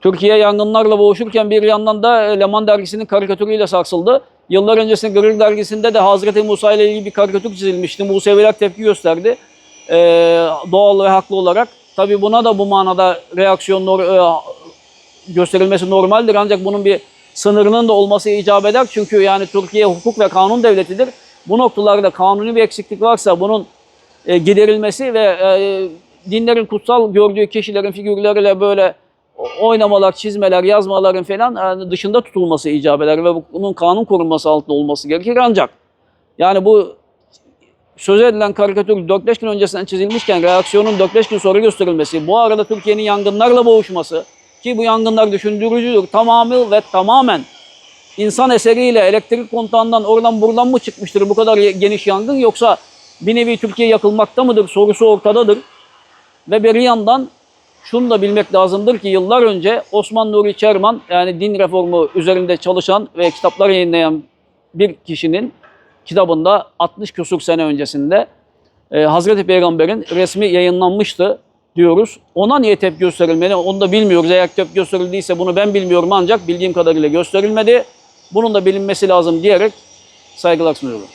Türkiye yangınlarla boğuşurken bir yandan da e, Leman dergisinin karikatürüyle sarsıldı. Yıllar öncesinde Gırır dergisinde de Hazreti Musa ile ilgili bir karikatür çizilmişti. Museviler tepki gösterdi. Ee, doğal ve haklı olarak. Tabii buna da bu manada reaksiyon nor- e, gösterilmesi normaldir. Ancak bunun bir sınırının da olması icap eder. Çünkü yani Türkiye hukuk ve kanun devletidir. Bu noktalarda kanuni bir eksiklik varsa bunun e, giderilmesi ve dinlerin kutsal gördüğü kişilerin figürleriyle böyle oynamalar, çizmeler, yazmaların falan yani dışında tutulması icap eder ve bunun kanun korunması altında olması gerekir ancak yani bu söz edilen karikatür 4-5 gün öncesinden çizilmişken reaksiyonun 4-5 gün sonra gösterilmesi, bu arada Türkiye'nin yangınlarla boğuşması ki bu yangınlar düşündürücüdür tamamı ve tamamen insan eseriyle elektrik kontağından oradan buradan mı çıkmıştır bu kadar geniş yangın yoksa bir nevi Türkiye yakılmakta mıdır sorusu ortadadır. Ve bir yandan şunu da bilmek lazımdır ki yıllar önce Osman Nuri Çerman yani din reformu üzerinde çalışan ve kitaplar yayınlayan bir kişinin kitabında 60 küsur sene öncesinde e, Hazreti Peygamber'in resmi yayınlanmıştı diyoruz. Ona niye tepki gösterilmeli onu da bilmiyoruz. Eğer tepki gösterildiyse bunu ben bilmiyorum ancak bildiğim kadarıyla gösterilmedi. Bunun da bilinmesi lazım diyerek saygılar sunuyorum.